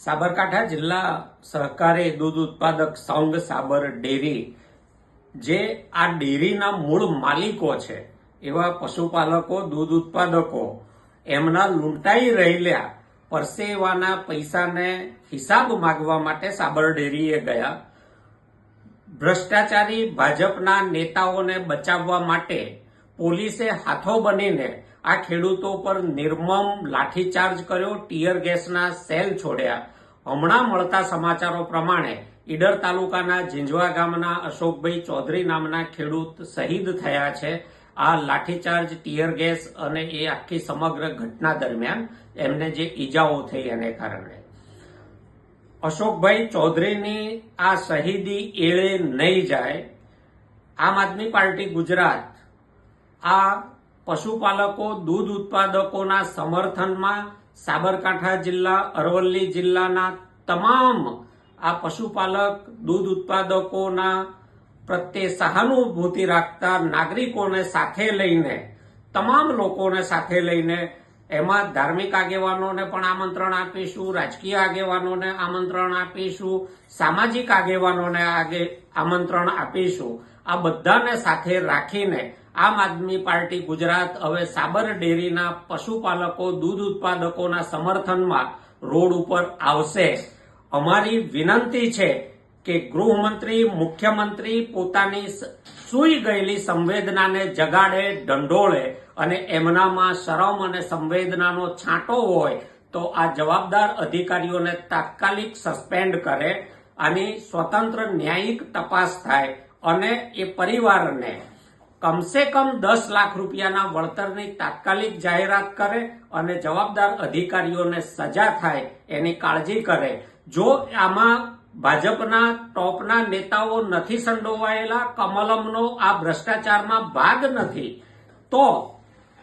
સાબરકાંઠા જિલ્લા સહકારી દૂધ ઉત્પાદક સંઘ સાબર ડેરી, જે આ ડેરીના મૂળ માલિકો છે, એવા પશુપાલકો, દૂધ ઉત્પાદકો, એમના લૂંટાઈ રહેલા પરસેવાના પૈસાને હિસાબ માગવા માટે સાબર ડેરીએ ગયા. ભ્રષ્ટાચારી ભાજપના નેતાઓને બચાવવા માટે પોલીસે હાથો બનીને આ ખેડૂતો પર નિર્મમ લાઠીચાર્જ કર્યો, ટીયર ગેસના સેલ છોડ્યા. હમણાં મળતા સમાચારો પ્રમાણે ઈડર તાલુકાના ઝીંઝવા ગામના અશોકભાઈ ચૌધરી નામના ખેડૂત શહીદ થયા છે. આ લાઠીચાર્જ, ટીયર ગેસ અને એ આખી સમગ્ર ઘટના દરમિયાન એમને જે ઈજાઓ થઈ એને કારણે. અશોકભાઈ ચૌધરીની આ શહીદી એળે નહીં જાય. આમ આદમી પાર્ટી ગુજરાત આ પશુપાલકો, દૂધ ઉત્પાદકોના સમર્થનમાં સાબરકાંઠા જિલ્લા, અરવલ્લી જિલ્લાના તમામ આ પશુપાલક, દૂધ ઉત્પાદકોના પ્રત્યે સહાનુભૂતિ રાખતા નાગરિકોને સાથે લઈને, તમામ લોકોને સાથે લઈને એમાં ધાર્મિક આગેવાનોને પણ આમંત્રણ આપીશું, રાજકીય આગેવાનોને આમંત્રણ આપીશું, સામાજિક આગેવાનોને આગે આમંત્રણ આપીશું. આ બધાને સાથે રાખીને આમ આદમી પાર્ટી ગુજરાત હવે સાબર ડેરીના પશુપાલકો, દૂધ ઉત્પાદકોના સમર્થનમાં રોડ ઉપર આવશે. અમારી વિનંતી છે કે ગૃહમંત્રી, મુખ્યમંત્રી પોતાની સૂઈ ગયેલી સંવેદનાને જગાડે ઢંઢોળે અને એમનામાં શરમ અને સંવેદનાનો છાંટો હોય તો આ જવાબદાર અધિકારીઓને તાત્કાલિક સસ્પેન્ડ કરે આની સ્વતંત્ર ન્યાયિક તપાસ થાય અને એ પરિવારને કમસે કમ દસ લાખ રૂપિયાના વળતરની તાત્કાલિક જાહેરાત કરે અને જવાબદાર અધિકારીઓને સજા થાય એની કાળજી કરે. જો આમાં ભાજપના ટોપના નેતાઓ નથી સંડોવાયેલા, કમલમનો આ ભ્રષ્ટાચારમાં ભાગ નથી. તો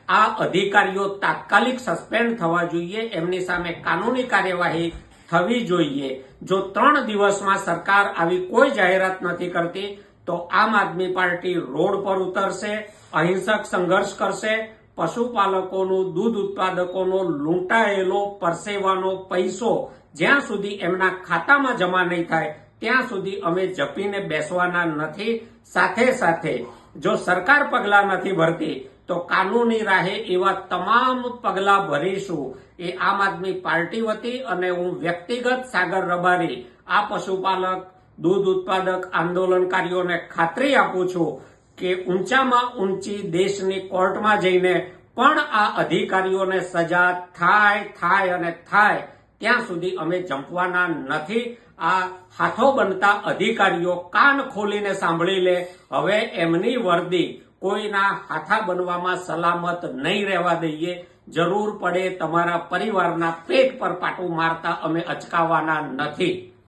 આ અધિકારીઓ તાત્કાલિક સસ્પેન્ડ થવા જોઈએ, એમની સામે કાનૂની કાર્યવાહી થવી જોઈએ. જો ત્રણ દિવસમાં સરકાર આવી કોઈ જાહેરાત નથી કરતી, તો આમ આદમી પાર્ટી રોડ પર ઉતરશે, અહિંસક સંઘર્ષ કરશે, પશુપાલકોનું, દૂધ ઉત્પાદકોનો લૂંટાયેલો, પરસેવાનો પૈસો જ્યાં સુધી એમના ખાતામાં જમા નહીં થાય, ત્યાં સુધી અમે જપીને બેસવાના નથી. સાથે સાથે જો સરકાર પગલાં નથી ભરતી, તો કાનૂની રાહે એવા તમામ પગલાં ભરીશું. એ આમ આદમી પાર્ટી વતી અને હું વ્યક્તિગત સાગર રબારી, આ પશુપાલક, દૂધ ઉત્પાદક આંદોલનકારીઓને ખાતરી આપું છું કે ઊંચામાં ઊંચી દેશની કોર્ટમાં જઈને પણ આ અધિકારીઓને સજા થાય થાય અને થાય. ત્યાં સુધી અમે જંપવાના નથી. આ હાથો બનતા અધિકારીઓ કાન ખોલીને સાંભળી લે. હવે એમની વર્દી કોઈના હાથા બનવામાં સલામત નહીં રહેવા દઈએ. જરૂર પડે તમારા પરિવારના પેટ પર પાટું મારતા અમે અચકાવાના નથી.